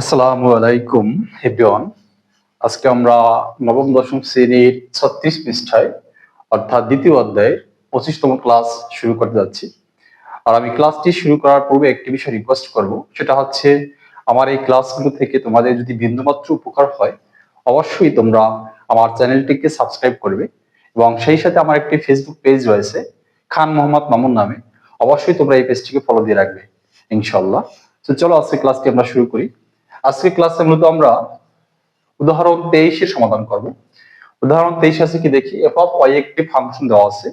আসসালামু আলাইকুম, এভরিওয়ান। আজকে আমরা নবম, দশম শ্রেণির ছত্রিশ পৃষ্ঠায়, অর্থাৎ দ্বিতীয় অধ্যায়ের পঁচিশতম ক্লাস শুরু করতে যাচ্ছি। আর আমি ক্লাসটি শুরু করার পূর্বে একটি বিষয় রিকোয়েস্ট করব, সেটা হচ্ছে, আমার এই ক্লাসগুলো থেকে তোমাদের যদি বিন্দুমাত্র উপকার হয়, অবশ্যই তোমরা আমার চ্যানেলটিকে সাবস্ক্রাইব করবে এবং সেই সাথে আমার একটি ফেসবুক পেজ রয়েছে, খান মোহাম্মদ মামুন নামে। অবশ্যই তোমরা এই পেজটিকে ফলো দিয়ে রাখবে ইনশাল্লাহ তো চলো আজকে ক্লাসটি আমরা শুরু করি। আজকে ক্লাসে মূলত আমরা উদাহরণ তেইশের সমাধান করব। উদাহরণ তেইশ আছে কি দেখি? এফ অফ ওয়াই একটি ফাংশন দেওয়া আছে।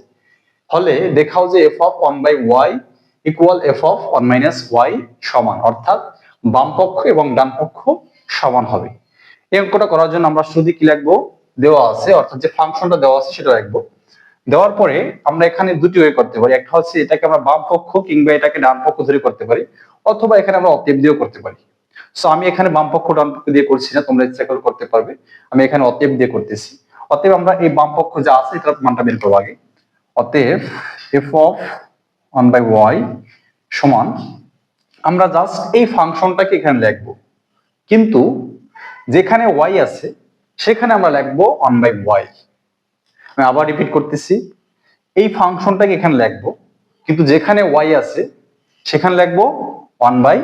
ফলে দেখাও যে F of one by Y equal F of one minus Y সমান, অর্থাৎ বাম পক্ষ এবং ডান পক্ষ সমান হবে। এই অঙ্কটা করার জন্য আমরা শুধু কি লিখব? দেওয়া আছে, অর্থাৎ যে ফাংশনটা দেওয়া আছে সেটা লিখব। দেওয়ার পরে আমরা এখানে দুটি ওয়ে করতে পারি। একটা হচ্ছে এটাকে আমরা বাম পক্ষ কিংবা এটাকে ডান পক্ষ ধরে করতে পারি, অথবা এখানে আমরা অতএব দিয়েও করতে পারি। সো আমি এখানে বাম পক্ষ, ডান পক্ষ দিয়ে করছি না, তোমরা ইচ্ছা করে করতে পারবে। আমি এখানে অতএব দিয়ে করতেছি। অতএব আমরা এই বাম পক্ষ যা আছে, এটার মানটা বের করব আগে। অতএব F of one by Y সমান, আমরা জাস্ট এই ফাংশনটাকে এখানে লিখব। কিন্তু যেখানে ওয়াই আছে, সেখানে আমরা লিখব ওয়ান বাই ওয়াই আমি আবার রিপিট করতেছি। এই ফাংশনটাকে এখানে লিখব। কিন্তু যেখানে ওয়াই আছে, সেখানে লিখব ওয়ান বাই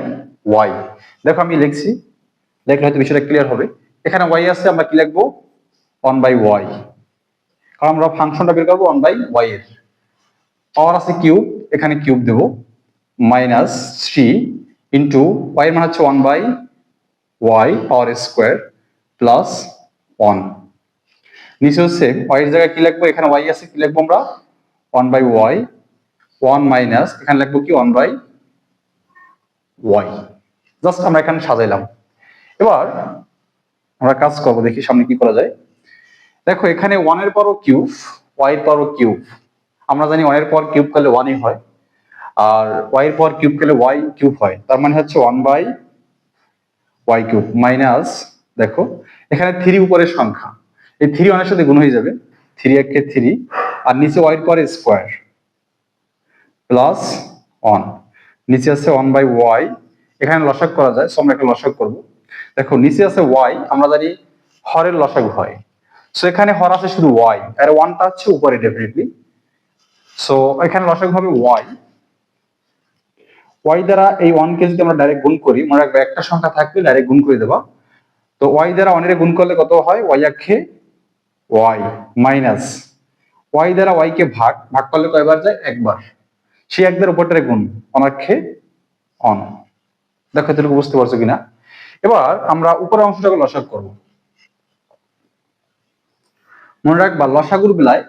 ওয়াই দেখো আমি লিখছি। দেখলে হয়তো বিষয়টা ক্লিয়ার হবে। এখানে ওয়াই আছে, আমরা কি লিখব? ওয়ান বাই ওয়াই কারণ আমরা ফাংশনটা বের করব ওয়ান বাই ওয়াই এর। পাওয়ার আছে কিউব এখানে কিউব দেবো। মাইনাস থ্রি ইন্টু ওয়াই মানে হচ্ছে one by Y power square plus one নিচে হচ্ছে ওয়াই এর জায়গায় কি লিখব? এখানে ওয়াই আছে, কি লিখব আমরা? One by Y one minus এখানে লিখব কি? ওয়ান বাই ওয়াই জাস্ট আমরা এখানে সাজাইলাম। এবার আমরা কাজ করব, দেখি সামনে কি করা যায়। দেখো, এখানে ওয়ানের পরও কিউব ওয়াই এর পরও কিউব আমরা জানি ওয়ানের পর কিউব করলে ওয়ানই হয়, আর ওয়াই এর পর কিউব করলে ওয়াই কিউব হয়। তার মানে হচ্ছে one by Y cube minus দেখো, এখানে থ্রি উপরের সংখ্যা। এই থ্রি ওয়ানের সাথে গুণ হয়ে যাবে থ্রি একে থ্রি আর নিচে ওয়াই এর পরে স্কোয়ার প্লাস ওয়ান নিচে আছে ওয়ান বাই ওয়াই এখানে লসাগ করা যায় সো আমরা এখানে লসাগ করব। দেখো, নিচে আছে ওয়াই আমরা জানি হরের লসাগ হয়। সো এখানে হর আছে শুধু ওয়াই আর ওয়ানটা হচ্ছে উপরে ডেফিনেটলি সো এখানে লসাগ হবে ওয়াই ওয়াই দ্বারা এই ওয়ানকে যদি আমরা ডাইরেক্ট গুণ করি, মনে রাখবে একটা সংখ্যা থাকলে ডাইরেক্ট গুণ করে দেবা। তো ওয়াই দ্বারা ওয়ানের গুণ করলে কত হয়? ওয়াই আক্ষে ওয়াই মাইনাস ওয়াই দ্বারা ওয়াই কে ভাগ ভাগ করলে কয়বার যায়? একবার। সেই একদের উপরটারে গুণ, অনাক্ষে অন। দেখো এতটুকু বুঝতে পারছ কিনা? এবার আমরা উপরের অংশটাকে লসাগ করব। মনে রাখবা লসাগুর বেলায়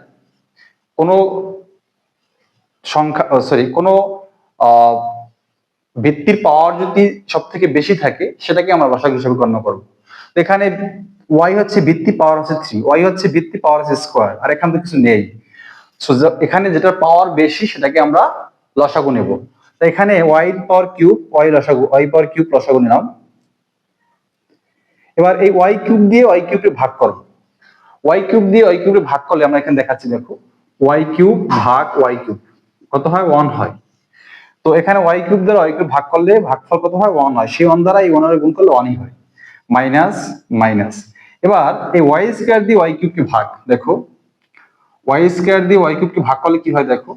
কোনো সংখ্যা সরি কোনো ভিত্তির পাওয়ার যদি সব থেকে বেশি থাকে, সেটাকে আমরা লসাগু হিসেবে গণ্য করব। এখানে ওয়াই হচ্ছে ভিত্তি পাওয়ার আছে থ্রি ওয়াই হচ্ছে ভিত্তি পাওয়ার আছে স্কোয়ার আর এখান তো কিছু নেই। এখানে যেটা পাওয়ার বেশি, সেটাকে আমরা লসাগু নেব। তো এখানে ওয়াই পাওয়ার কিউব ওয়াই লসাগু ওয়াই পাওয়ার কিউব লসাগু নিলাম। এবার এই ওয়াই কিউব দিয়ে ওয়াই কিউবকে ভাগ করব। ওয়াই কিউব দিয়ে ওয়াই কিউবকে ভাগ করলে আমরা এখানে দেখাচ্ছি, দেখো ওয়াই কিউব ভাগ ওয়াই কিউব কত হয়? ওয়ান হয়। তো এখানে ওয়াই কিউব দ্বারা ওয়াই কিউব ভাগ করলে ভাগফল কত হয়? ওয়ান হয়। সেই ওয়ান দ্বারা এই ওয়ানের গুণ করলে ওয়ানই হয়। মাইনাস মাইনাস এবার এই ওয়াই স্কোয়ার দিয়ে ওয়াই কিউবকে ভাগ, দেখো। ওয়াই স্কোয়ার দিয়ে ওয়াই কিউবকে ভাগ করলে কি হয়, দেখো?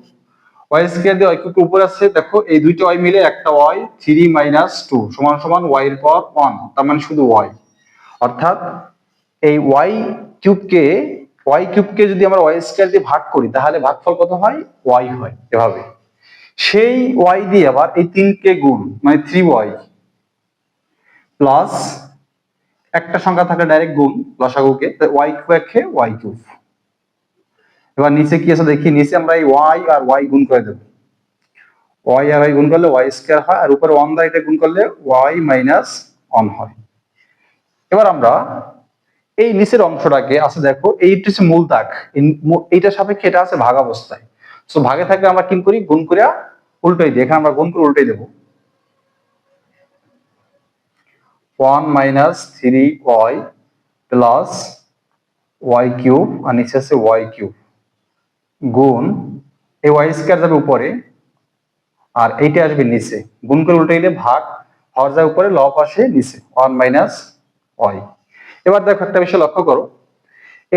ওয়াই স্কোয়ার দিয়ে ওয়াই কিউবকে উপরে আছে দেখো, এই দুইটা ওয়াই মিলে একটা ওয়াই থ্রি মাইনাস টু সমান সমান ওয়াই এর পর ওয়ান তার মানে শুধু ওয়াই অর্থাৎ এই ওয়াই কিউবকে ওয়াই কিউবকে যদি আমরা ওয়াই স্কোয়ার দিয়ে ভাগ করি, তাহলে ভাগফল কত হয়? ওয়াই হয়, এভাবে। সেই ওয়াই দিয়ে আবার এই তিনকে গুণ মানে থ্রি ওয়াই প্লাস একটা সংখ্যা থাকলে ডাইরেক্ট গুণ, লসাগুকে ওয়াই কিউব একে ওয়াই কিউব এবার নিচে কি আছে দেখি, নিচে আমরা এই ওয়াই আর ওয়াই গুণ করে দেবো। ওয়াই আর ওয়াই গুণ করলে ওয়াই স্কোয়ার হয়, আর উপরে ওয়ান দ্বারা এটা গুণ করলে ওয়াই মাইনাস ওয়ান হয়। এবার আমরা এই নিচের অংশটাকে আছে দেখো, এইটা হচ্ছে মূল দাগ। এইটার সাপেক্ষে এটা আছে ভাগ অবস্থায় সো ভাগে থাকলে আমরা কি করি? গুণ করে উল্টাই দিই। এখানে আমরা গুণ করে উল্টাই দেবো। One minus three Y plus Y cube আর নিচে আছে ওয়াই কিউব গুণ, এই ওয়াই স্কোয়ার যাবে উপরে, আর এইটা আসবে নিচে। গুণ করে উল্টে গেলে ভাগ হর যায় উপরে, লব আসে নিচে ওয়ান মাইনাস ওয়াই এবার দেখো একটা বিষয় লক্ষ্য করো।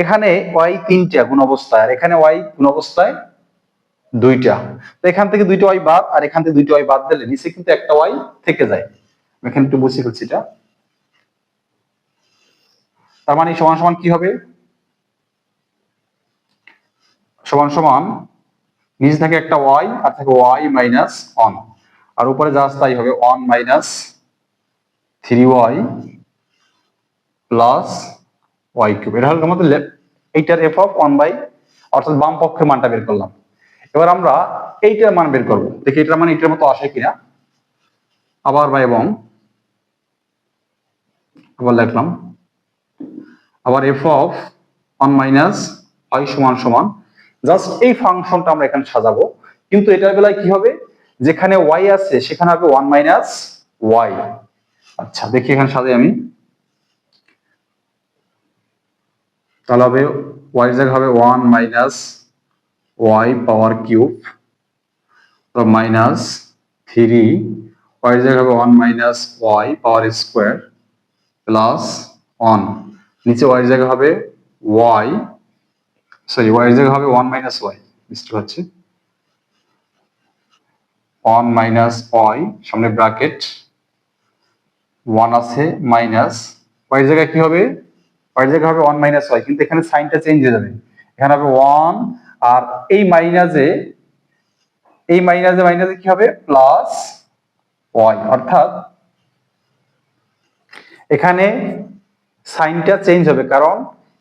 এখানে ওয়াই তিনটা গুণ অবস্থায়, আর এখানে ওয়াই গুণ অবস্থায় দুইটা। তো এখান থেকে দুইটা ওয়াই বাদ, আর এখান থেকে দুইটা ওয়াই বাদ দিলে নিচে কিন্তু একটা ওয়াই থেকে যায়। এখানে একটু বুঝিয়ে ফেলছি এটা। তার মানে সমান সমান কি হবে? সমান সমান নিচে থাকে একটা ওয়াই আর থাকে ওয়াই মাইনাস ওয়ান আর উপরে যা তাই হবে one minus three Y plus Y cube এটা হলো আমাদের এইটার এফ অফ ওয়ান বাই অর্থাৎ বাম পক্ষের মানটা বের করলাম। এবার আমরা এইটার মান বের করব। দেখি এটার মান এইটার মতো আসে কিনা। আবার বা এবং, আবার লিখলাম। আবার F of one minus Y সমান সমান জাস্ট এই ফাংশনটা আমরা এখানে সাজাবো। কিন্তু এটার বেলায় কি হবে? যেখানে ওয়াই আছে, সেখানে হবে ওয়ান মাইনাস ওয়াই আচ্ছা দেখি এখানে সাজাই আমি। তাহলে হবে ওয়াই জায়গা হবে one minus Y power cube minus three Y জায়গা হবে one minus Y power square plus one নিচে ওয়াই জায়গা হবে ওয়াই সরি ওয়াই জায়গা হবে ওয়ান মাইনাস ওয়াই বুঝতে পারছি ওয়ান মাইনাস ওয়াই সামনে ব্র্যাকেট ওয়ান আছে মাইনাস ওয়াই জায়গায় কি হবে? ওয়াই জায়গা হবে ওয়ান মাইনাস ওয়াই কিন্তু এখানে সাইনটা চেঞ্জ হয়ে যাবে। এখানে হবে ওয়ান আর এই মাইনাসে এই মাইনাসে মাইনাসে কি হবে? প্লাস ওয়াই অর্থাৎ এখানে সাইনটা চেঞ্জ হবে, কারণ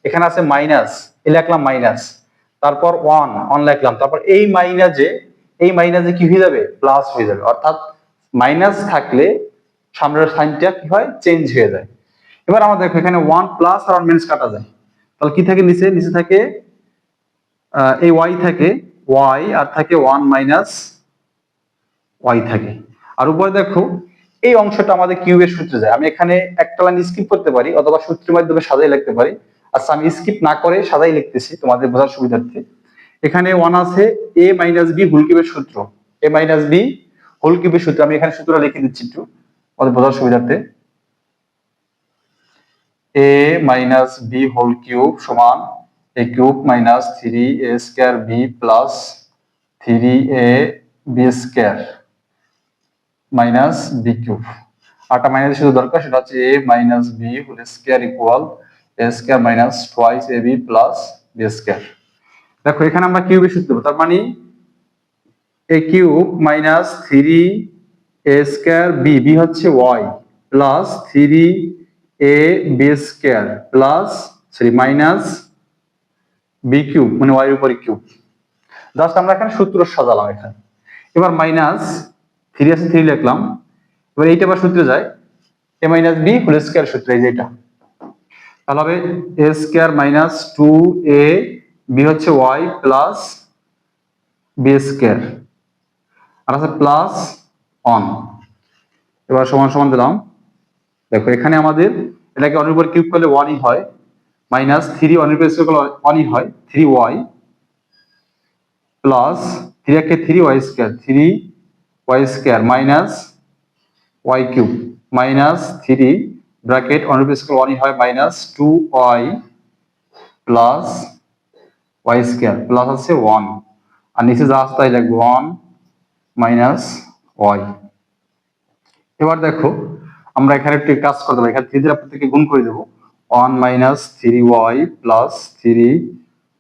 এখানে আছে মাইনাস এ লিখলাম মাইনাস তারপর ওয়ান অন লিখলাম, তারপর এই মাইনাসে এই মাইনাসে কি হয়ে যাবে? প্লাস হয়ে যাবে। অর্থাৎ মাইনাস থাকলে সামনের সাইনটা কি হয়? চেঞ্জ হয়ে যায়। এবার আমরা দেখো এখানে ওয়ান প্লাস আর ওয়ান মাইনাস কাটা যায়। তাহলে কি থাকে নিচে? নিচে থাকে এই ওয়াই থাকে ওয়াই আর থাকে ওয়ান মাইনাস ওয়াই থাকে। আর উপরে দেখো, এই অংশটা আমাদের কিউবের সূত্রে যায়। আমি এখানে একটা লাইন স্কিপ করতে পারি, অথবা সূত্রের মাধ্যমে সাজাই লিখতে পারি। আচ্ছা আমি স্কিপ না করে সাজাই লিখতেছি তোমাদের বোঝার সুবিধার্থে। এখানে ওয়ান আছে এ মাইনাস বি হোল কিউবের সূত্র। এ মাইনাস বি হোল কিউবের সূত্র, আমি এখানে সূত্রটা লিখে দিচ্ছি একটু আমাদের বোঝার সুবিধার্থে। A minus B whole cube সমান A cube minus three A square B plus three A B square minus B cube আরটা মাইনাস শুধু দরকার, সেটা হচ্ছে A minus B whole square equal A square minus twice A B plus B দেখো, এখানে আমরা কিউবের সূত্র তার মানে এ কিউব মাইনাস থ্রি হচ্ছে plus plus sorry minus B cube মানে ওয়াই উপরে কিউব। জাস্ট আমরা এখানে সূত্র সাজালাম এখানে। এবার মাইনাস থ্রি আছে থ্রি লিখলাম। এবার এইটা আবার সূত্রে যায় A minus B whole square সূত্র, এই যে এটা। তাহলে হবে A square minus two A B হচ্ছে ওয়াই প্লাস বি স্কোয়ার আর আছে প্লাস অন এবার সমান সমান দিলাম দেখো, এখানে আমাদের এটাকে অনের উপর কিউব করলে ওয়ানই হয়। মাইনাস থ্রি অনের উপর স্কোয়ার করলে ওয়ানই হয়। থ্রি ওয়াই প্লাস থ্রি একে three Y square three Y square minus Y cube minus three bracket অনের উপর স্কোয়ার ওয়ানই হয় minus two Y plus Y square plus আছে ওয়ান আর নিচে যা আছে তাই ওয়ান মাইনাস ওয়াই এবার দেখো, আমরা এখানে একটু কাজ করতে পারি। এখানে থ্রি দিয়ে প্রত্যেককে গুণ করে দেবো। One minus three Y plus three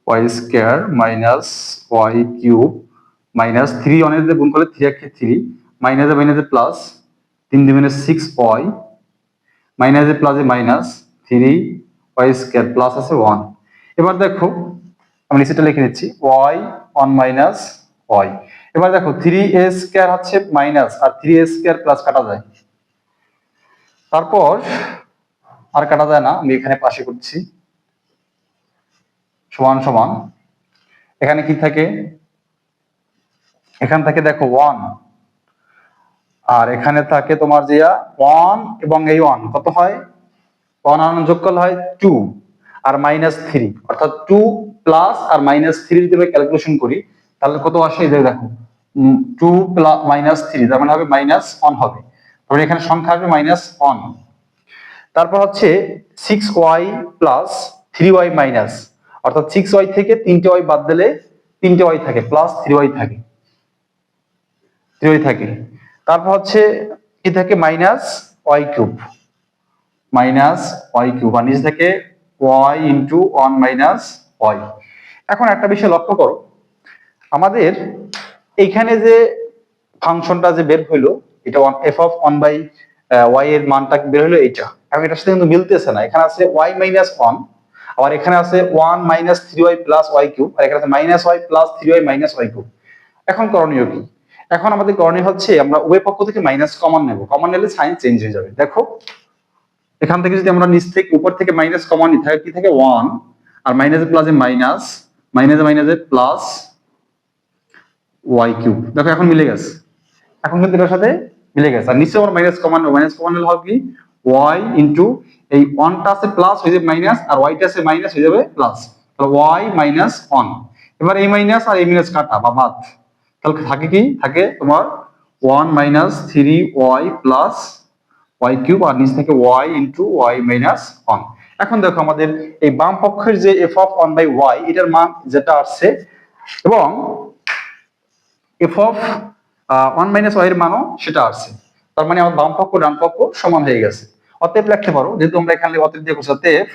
Y square minus Y cube minus three দিয়ে গুণ করলে থ্রি একে থ্রি মাইনাসে মাইনাসে প্লাস তিন দুগুণে সিক্স ওয়াই মাইনাসে প্লাসে minus three Y square plus আছে ওয়ান এবার দেখো, আমি নিচেটা লিখে নিচ্ছি ওয়াই ওয়ান মাইনাস ওয়াই এবার দেখো থ্রি এ স্কোয়ার হচ্ছে মাইনাস আর থ্রি এ স্কোয়ার প্লাস কাটা যায়। তারপর আর কাটা যায় না, আমি এখানে পাশে করছি। সমান সমান। এখানে কি থাকে? এখান থেকে দেখো ওয়ান আর এখানে থাকে তোমার যে ওয়ান এবং এই ওয়ান কত হয়? ওয়ান আর যোগ করলে হয় টু আর মাইনাস থ্রি অর্থাৎ টু প্লাস আর মাইনাস থ্রি যদি আমরা ক্যালকুলেশন করি, তাহলে কত আসে? এই দেখো টু প্লাস মাইনাস থ্রি তার মানে হবে মাইনাস ওয়ান হবে। তারপরে এখানে সংখ্যা আসবে মাইনাস ওয়ান তারপর হচ্ছে six Y plus three Y minus অর্থাৎ সিক্স ওয়াই থেকে তিনটে ওয়াই বাদ দিলে তিনটে ওয়াই থাকে প্লাস থ্রি ওয়াই থাকে। থ্রি ওয়াই থাকে। তারপর হচ্ছে কি থাকে? Minus Y cube minus Y cube আর নিচে থাকে Y into one minus Y এখন একটা বিষয় লক্ষ্য করো। আমাদের এইখানে যে ফাংশনটা যে বের হইল, এটা one F of one by Y এর মানটা বের হলো এইটা। এখন এটার সাথে কিন্তু মিলতেছে না। এখানে আছে ওয়াই মাইনাস ওয়ান আবার এখানে আছে one minus three Y plus Y cube আর এখানে আছে minus Y plus three Y minus Y cube এখন করণীয় কি? এখন আমাদের করণীয় হচ্ছে আমরা উভয় পক্ষ থেকে মাইনাস কমন নেব। কমন নিলে সাইন চেঞ্জ হয়ে যাবে। দেখো, এখান থেকে যদি আমরা নিচ থেকে উপর থেকে মাইনাস কমন নিই থাকে কি থাকে? ওয়ান আর মাইনাসে প্লাসে মাইনাস মাইনাসে মাইনাসে প্লাস ওয়াই কিউব দেখো, এখন মিলে গেছে। এখন কিন্তু এটার সাথে মিলে গেছে। আর নিচে আমরা মাইনাস কমান নেব। মাইনাস কমান নিলে হবে কি? ওয়াই ইন্টু এই ওয়ানটা আছে প্লাস হয়ে যাবে মাইনাস আর ওয়াইটা আছে মাইনাস হয়ে যাবে প্লাস তাহলে ওয়াই মাইনাস ওয়ান এবার এই মাইনাস আর এই মাইনাস কাটা বা বাদ। তাহলে থাকে কি? থাকে তোমার one minus three Y plus Y cube আর নিচ থেকে Y into Y minus one এখন দেখো আমাদের এই বাম পক্ষের যে F of one by Y এটার মান যেটা আসছে, এবং F of one minus Y এর মানও সেটা আসছে। তার মানে আমার বাম পক্ষ, ডান পক্ষ সমান হয়ে গেছে। অতএব লিখতে পারো, যেহেতু আমরা এখানে অতএব দিয়ে করছি অতএব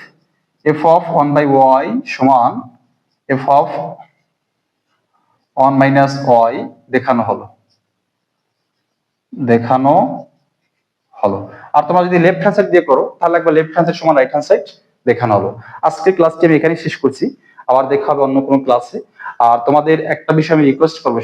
F of one by Y সমান F of one minus Y দেখানো হলো। দেখানো হলো। আর তোমরা যদি লেফট হ্যান্ড সাইড দিয়ে করো, তাহলে একবার লেফট হ্যান্ড সাইড সমান রাইট হ্যান্ড সাইড দেখানো হলো। আজকে ক্লাসটি আমি এখানেই শেষ করছি। আবার দেখা হবে অন্য কোনো ক্লাসে আর তোমাদের একটা বিষয় আমি রিকোয়েস্ট করব